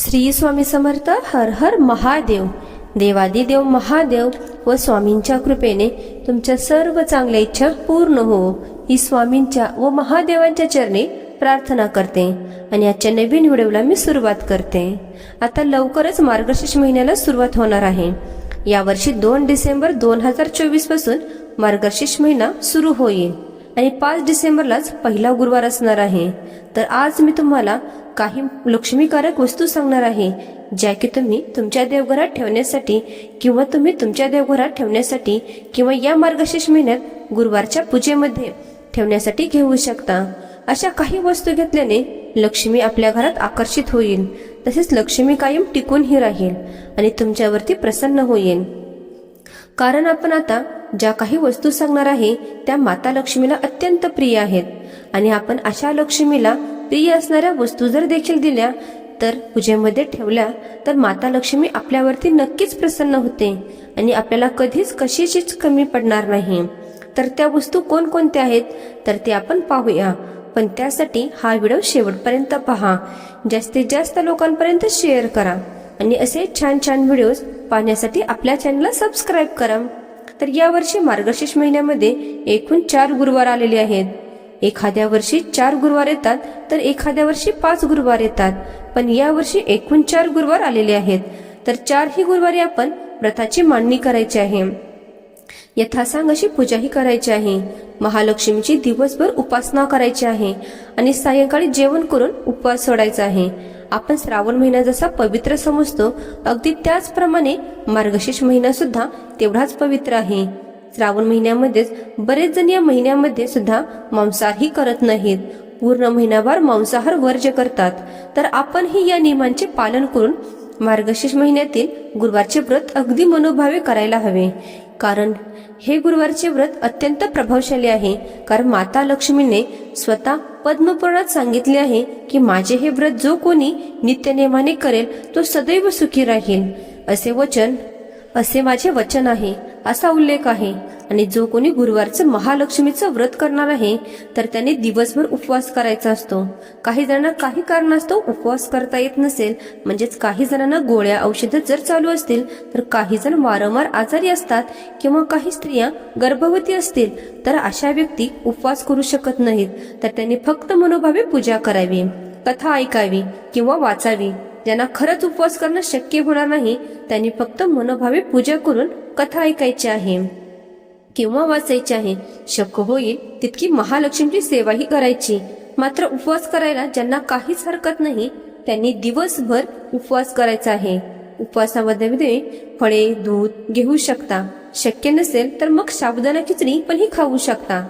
श्री स्वामी समर्थ हर हर महादेव. देवादिदेव महादेव व स्वामींच्या कृपेने तुमच्या सर्व चांगल्या इच्छा पूर्ण हो. ही स्वामींच्या व महादेवांच्या चरणी प्रार्थना करते आणि आजच्या नवीन व्हिडिओला मी सुरुवात करते. आता लवकरच मार्गशीर्ष महिन्याला सुरुवात होणार आहे. यावर्षी दोन डिसेंबर दोन हजार चोवीसपासून मार्गशीर्ष महिना सुरू होईल आणि पाच डिसेंबरलाच पहिला गुरुवार असणार आहे. तर आज मी तुम्हाला काही लक्ष्मीकारक वस्तू सांगणार आहे ज्या की तुम्ही तुमच्या देवघरात ठेवण्यासाठी किंवा तुम्ही तुमच्या देवघरात ठेवण्यासाठी किंवा या मार्गशीर्ष महिन्यात गुरुवारच्या पूजेमध्ये ठेवण्यासाठी घेऊ शकता. अशा काही वस्तू घेतल्याने लक्ष्मी आपल्या घरात आकर्षित होईल तसेच लक्ष्मी कायम टिकूनही राहील आणि तुमच्यावरती प्रसन्न होईल. कारण आपण आता ज्या काही वस्तू सांगणार आहे त्या माता लक्ष्मीला अत्यंत प्रिय आहेत आणि आपण अशा लक्ष्मीला प्रिय असणाऱ्या वस्तू जर देखील दिल्या तर पूजेमध्ये ठेवल्या तर माता लक्ष्मी आपल्यावरती नक्कीच प्रसन्न होते आणि आपल्याला कधीच कशीचीच कमी पडणार नाही. तर त्या वस्तू कोणकोणत्या आहेत? तर ते आपण पाहूया. पण त्यासाठी हा व्हिडिओ शेवटपर्यंत पहा. जास्तीत जास्त लोकांपर्यंत शेअर करा आणि असे छान छान व्हिडिओज पाहण्यासाठी आपल्या चॅनलला सबस्क्राईब करा. तर यावर्षी मार्गशीर्ष महिन्यामध्ये एकूण चार गुरुवार आलेले आहेत. एखाद्या वर्षी चार गुरुवार येतात तर एखाद्या वर्षी पाच गुरुवार येतात. पण यावर्षी एकूण चार गुरुवार आलेले आहेत. तर चारही गुरुवारी आपण व्रताची मांडणी करायची आहे. यथासांग अशी पूजाही करायची आहे. महालक्ष्मीची दिवसभर उपासना करायची आहे आणि सायंकाळी जेवण करून उपवास सोडायचा आहे. आपण श्रावण महिना जसा पवित्र समजतो अगदी त्याचप्रमाणे मार्गशीर्ष महिना सुद्धा तेवढाच पवित्र आहे. श्रावण महिन्यामध्येच बरेच जण या महिन्यामध्ये सुद्धा मांसाहारही करत नाहीत. पूर्ण महिनाभर मांसाहार वर्ज्य करतात. तर आपणही या नियमांचे पालन करून मार्गशीर्ष महिन्यातील गुरुवारचे व्रत अगदी मनोभावे करायला हवे. कारण हे गुरुवारचे व्रत अत्यंत प्रभावशाली आहे. कारण माता लक्ष्मीने स्वतः पद्मपुराणात सांगितले आहे की माझे हे व्रत जो कोणी नित्यनेमाने करेल तो सदैव सुखी राहील. असे वचन असे माझे वचन आहे. असा उल्लेख आहे. आणि जो कोणी गुरुवारचं महालक्ष्मीचं व्रत करणार आहे तर त्याने दिवसभर उपवास करायचा असतो. काही जणांना काही कारणास्तव उपवास करता येत नसेल म्हणजेच काही जणांना गोळ्या औषधं जर चालू असतील तर काही जण वारंवार आजारी असतात किंवा काही स्त्रिया गर्भवती असतील तर अशा व्यक्ती उपवास करू शकत नाहीत. तर त्यांनी फक्त मनोभावे पूजा करावी कथा ऐकावी किंवा वाचावी. ज्यांना खरंच उपवास करणं शक्य होणार नाही त्यांनी फक्त मनोभावे पूजा करून कथा ऐकायची आहे. किंवा वाचायची आहे. शक्य होईल तितकी महालक्ष्मीची सेवाही करायची. मात्र उपवास करायला ज्यांना काहीच हरकत नाही त्यांनी दिवसभर उपवास करायचा आहे. उपवासामध्ये फळे दूध घेऊ शकता. शक्य नसेल तर मग साबुदाणा खिचडी पण ही खाऊ शकता.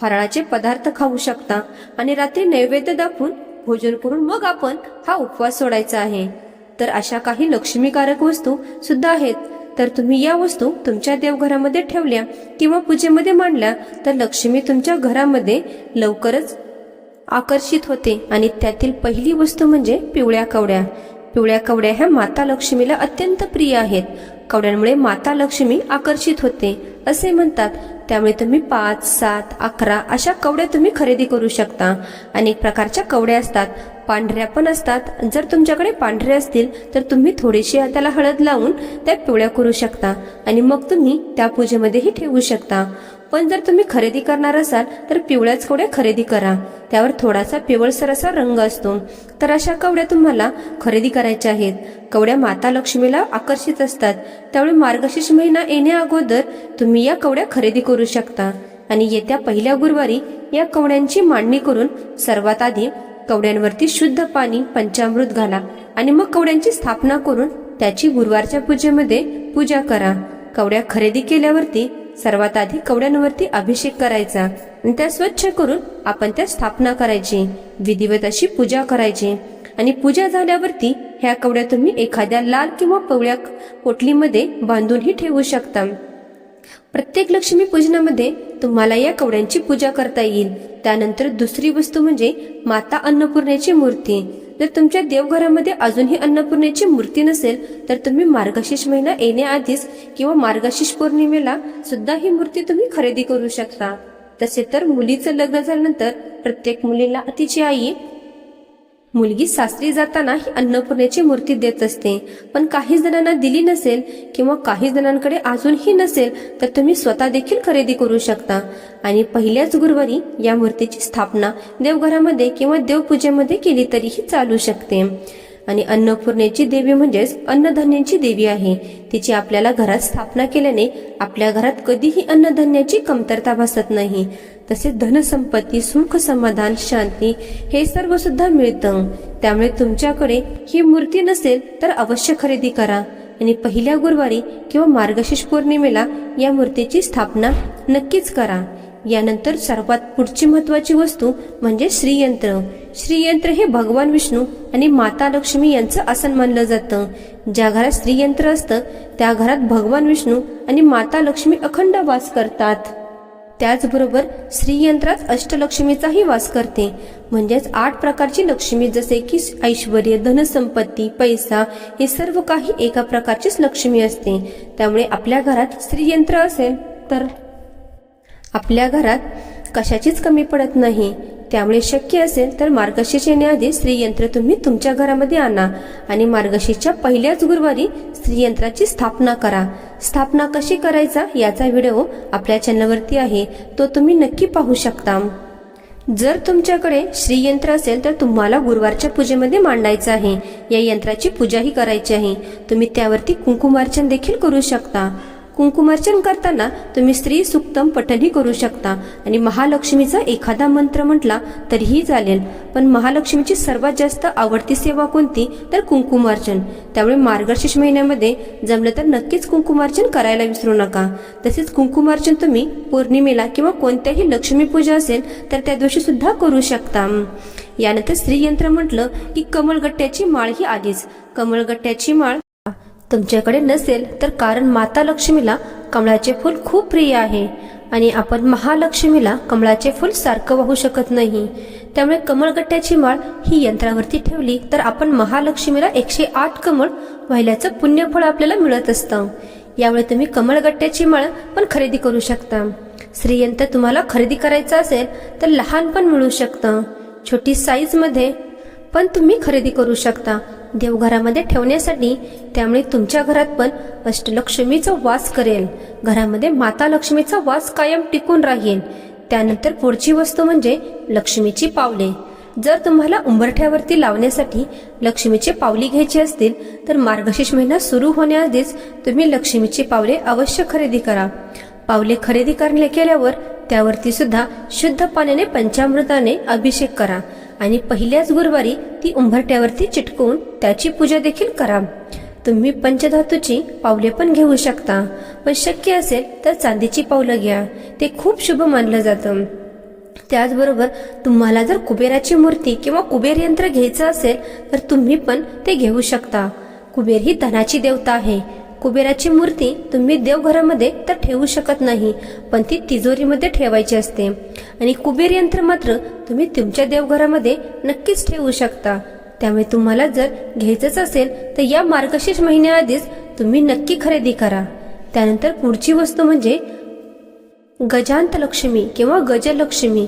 फराळाचे पदार्थ खाऊ शकता. आणि रात्री नैवेद्य दाखवून भोजन करून मग आपण हा उपवास सोडायचा आहे. तर अशा काही लक्ष्मीकारक वस्तू सुद्धा आहेत. तर तुम्ही या वस्तू तुमच्या देवघरामध्ये ठेवल्या किंवा पूजेमध्ये मांडल्या तर लक्ष्मी तुमच्या घरामध्ये लवकरच आकर्षित होते. आणि त्यातील पहिली वस्तू म्हणजे पिवळ्या कवड्या. पिवळ्या कवड्या ह्या माता लक्ष्मीला अत्यंत प्रिय आहेत. कवड्यांमुळे माता लक्ष्मी आकर्षित होते असे म्हणतात. त्यामुळे तुम्ही पाच सात अकरा अशा कवड्या तुम्ही खरेदी करू शकता. अनेक प्रकारच्या कवड्या असतात. पांढऱ्या पण असतात. जर तुमच्याकडे पांढरे असतील तर तुम्ही थोडीशी त्याला हळद लावून त्या पिवळ्या करू शकता आणि मग तुम्ही त्या पूजेमध्येही ठेवू शकता. पण जर तुम्ही खरेदी करणार असाल तर पिवळ्याच कवड्या खरेदी करा. त्यावर थोडासा पिवळसर असा रंग असतो. तर अशा कवड्या तुम्हाला खरेदी करायच्या आहेत. कवड्या माता लक्ष्मीला आकर्षित असतात. त्यामुळे मार्गशीर्ष महिना येण्या अगोदर तुम्ही या कवड्या खरेदी करू शकता. आणि येत्या पहिल्या गुरुवारी या कवड्यांची मांडणी करून सर्वात आधी कवड्यांवरती शुद्ध पाणी पंचामृत घाला आणि मग कवड्यांची स्थापना करून त्याची गुरुवारच्या पूजेमध्ये पूजा करा. कवड्या खरेदी केल्यावरती सर्वात आधी कवड्यांवरती अभिषेक करायचा आणि त्या स्वच्छ करून आपण त्या स्थापना करायची. विधिवत अशी पूजा करायची. आणि पूजा झाल्यावरती ह्या कवड्या तुम्ही एखाद्या लाल किंवा पवळ्या पोटलीमध्ये बांधूनही ठेवू शकता. प्रत्येक लक्ष्मी पूजनामध्ये तुम्हाला या कवड्यांची पूजा करता येईल. त्यानंतर दुसरी वस्तू म्हणजे माता अन्नपूर्णेची मूर्ती. जर तुमच्या देवघरामध्ये अजूनही अन्नपूर्णेची मूर्ती नसेल तर तुम्ही मार्गशीर्ष महिना येण्याआधीच किंवा मार्गशीर्ष पौर्णिमेला सुद्धा ही मूर्ती तुम्ही खरेदी करू शकता. तसे तर मुलीचं लग्न झाल्यानंतर प्रत्येक मुलीला तिची आई मुलगी सासरी जाताना ही अन्नपूर्णेची मूर्ती देत असते. पण काही जणांना दिली नसेल किंवा काही जणांकडे अजूनही नसेल तर तुम्ही स्वतः देखील खरेदी करू शकता. आणि पहिल्याच गुरुवारी या मूर्तीची स्थापना देवघरामध्ये किंवा देवपूजेमध्ये केली तरीही चालू शकते. आणि अन्नपूर्णेची देवी म्हणजेच अन्नधान्याची देवी आहे. तिची आपल्याला घरात स्थापना केल्याने आपल्या घरात कधीही अन्नधान्याची कमतरता भासत नाही. तसेच धनसंपत्ती सुख समाधान शांती हे सर्व सुद्धा मिळतं. त्यामुळे तुमच्याकडे ही मूर्ती नसेल तर अवश्य खरेदी करा. आणि पहिल्या गुरुवारी किंवा मार्गशीर्ष पौर्णिमेला या मूर्तीची स्थापना नक्कीच करा. यानंतर सर्वात पुढची महत्वाची वस्तू म्हणजे श्रीयंत्र. श्रीयंत्र हे भगवान विष्णू आणि माता लक्ष्मी यांचं आसन मानलं जातं. ज्या घरात श्रीयंत्र असतं त्या घरात भगवान विष्णू आणि माता लक्ष्मी अखंड वास करतात. त्याचबरोबर श्रीयंत्रात अष्टलक्ष्मीचाही वास करते. म्हणजेच आठ प्रकारची लक्ष्मी जसे की ऐश्वर धनसंपत्ती पैसा हे सर्व काही एका प्रकारचीच लक्ष्मी असते. त्यामुळे आपल्या घरात श्रीयंत्र असेल तर आपल्या घरात कशाचीच कमी पडत नाही. त्यामुळे शक्य असेल तर मार्गशीर्ष येण्याआधी श्रीयंत्र तुम्ही तुमच्या घरामध्ये आणा आणि मार्गशीर्षच्या पहिल्याच गुरुवारी श्रीयंत्राची स्थापना करा. स्थापना कशी करायचा याचा व्हिडिओ आपल्या चॅनलवरती आहे. तो तुम्ही नक्की पाहू शकता. जर तुमच्याकडे श्रीयंत्र असेल तर तुम्हाला गुरुवारच्या पूजेमध्ये मांडायचं आहे. या यंत्राची पूजाही करायची आहे. तुम्ही त्यावरती कुंकुमार्चन देखील करू शकता. कुंकुमार्चन करताना तुम्ही स्त्री सुक्तम पठनही करू शकता. आणि महालक्ष्मीचा एखादा मंत्र म्हटला तरीही चालेल. पण महालक्ष्मीची सर्वात जास्त आवडती सेवा कोणती? तर कुंकुमार्चन त्यामुळे मार्गशीर्ष महिन्यामध्ये जमलं तर नक्कीच कुंकुमार्चन करायला विसरू नका. तसेच कुंकुमार्चन तुम्ही पौर्णिमेला किंवा कोणत्याही लक्ष्मीपूजा असेल तर त्या दिवशी सुद्धा करू शकता. यानंतर स्त्रीयंत्र म्हटलं की कमळगट्ट्याची माळ ही आलीच कमळगट्ट्याची माळ तुमच्याकडे नसेल तर कारण माता लक्ष्मीला कमळाचे फूल खूप प्रिय आहे. आणि आपण महालक्ष्मीला कमळाचे फूल सारखं वाहू शकत नाही. त्यामुळे कमळगट्ट्याची माळ ही यंत्रावरती ठेवली तर आपण महालक्ष्मीला एकशे आठ कमळ वाहिल्याचं पुण्यफळ आपल्याला मिळत असतं. यामुळे तुम्ही कमळगट्ट्याची माळ पण खरेदी करू शकता. श्रीयंत्र तुम्हाला खरेदी करायचं असेल तर लहान पण मिळू शकतं. छोटी साईजमध्ये पण तुम्ही खरेदी करू शकता. देवघरामध्ये ठेवण्यासाठी त्यामुळे तुमच्या घरात पण अष्टलक्ष्मीचा वास करेल. घरामध्ये माता लक्ष्मीचा वास कायम टिकून राहील. त्यानंतर पुढची वस्तू म्हणजे लक्ष्मीची पावले. जर तुम्हाला उंबरठ्यावरती लावण्यासाठी लक्ष्मीची पावली घ्यायची असतील तर मार्गशीर्ष महिना सुरू होण्याआधीच तुम्ही लक्ष्मीची पावले अवश्य खरेदी करा. पावले खरेदी करणे केल्यावर त्यावरती सुद्धा शुद्ध पाण्याने पंचामृताने अभिषेक करा. आणि पहिल्याच गुरुवारी ती उंबरट्यावरती चिटकवून त्याची पूजा देखील करा. तुम्ही पंचधातूची पावले पण घेऊ शकता पण शक्य असेल तर चांदीची पावलं घ्या. ते खूप शुभ मानलं जातं. त्याचबरोबर तुम्हाला जर कुबेराची मूर्ती किंवा कुबेर यंत्र घ्यायचं असेल तर तुम्ही पण ते घेऊ शकता. कुबेर ही धनाची देवता आहे. कुबेराची मूर्ती तुम्ही देवघरामध्ये तर ठेवू शकत नाही पण ती तिजोरीमध्ये ठेवायची असते. आणि कुबेर यंत्र मात्र तुम्ही तुमच्या देवघरामध्ये नक्कीच ठेवू शकता. त्यामुळे तुम्हाला जर घ्यायचंच असेल तर या मार्गशीर्ष महिन्याआधीच तुम्ही नक्की खरेदी करा. त्यानंतर पुढची वस्तू म्हणजे गजांत लक्ष्मी किंवा गजलक्ष्मी.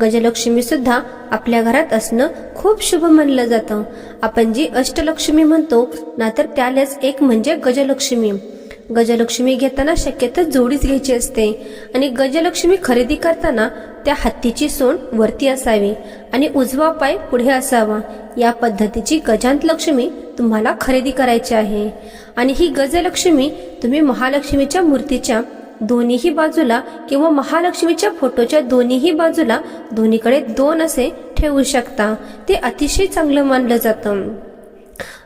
गजलक्ष्मी सुद्धा आपल्या घरात असणं खूप शुभ मानलं जातं. आपण जी अष्टलक्ष्मी म्हणतो ना तर त्यालाच एक म्हणजे गजलक्ष्मी. गजलक्ष्मी घेताना शक्यतो जोडीच घ्यायची असते. आणि गजलक्ष्मी खरेदी करताना त्या हत्तीची सोंड वरती असावी आणि उजवा पाय पुढे असावा. या पद्धतीची गजांत लक्ष्मी तुम्हाला खरेदी करायची आहे. आणि ही गजलक्ष्मी तुम्ही महालक्ष्मीच्या मूर्तीच्या दोन्हीही बाजूला किंवा महालक्ष्मीच्या फोटोच्या दोन्हीही बाजूला दोन्हीकडे दोन असे ठेवू शकता. ते अतिशय चांगलं मानलं जातं.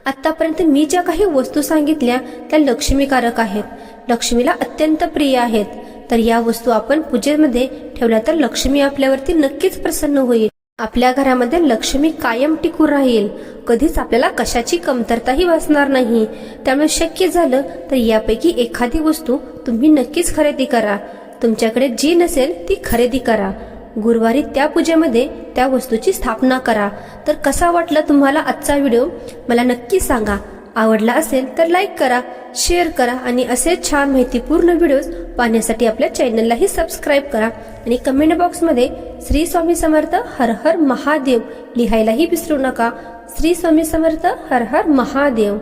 आत्तापर्यंत मी ज्या काही वस्तू सांगितल्या त्या लक्ष्मीकारक आहेत. लक्ष्मीला अत्यंत प्रिय आहेत. तर या वस्तू आपण पूजेमध्ये ठेवल्या तर लक्ष्मी आपल्यावरती नक्कीच प्रसन्न होईल. आपल्या घरामध्ये लक्ष्मी कायम टिकून राहील. कधीच आपल्याला कशाची कमतरताही वाचणार नाही. त्यामुळे शक्य झालं तर यापैकी एखादी वस्तू तुम्ही नक्कीच खरेदी करा. तुमच्याकडे जी नसेल ती खरेदी करा. गुरुवारी त्या पूजेमध्ये त्या वस्तूची स्थापना करा. तर कसा वाटला तुम्हाला आजचा व्हिडिओ? मला नक्की सांगा. आवडला असेल तर लाईक करा. शेअर करा आणि असे छान माहितीपूर्ण व्हिडिओज पाहण्यासाठी आपल्या चॅनललाही सबस्क्राईब करा आणि कमेंट बॉक्समध्ये श्री स्वामी समर्थ हर हर महादेव लिहायलाही विसरू नका. श्री स्वामी समर्थ हर हर महादेव.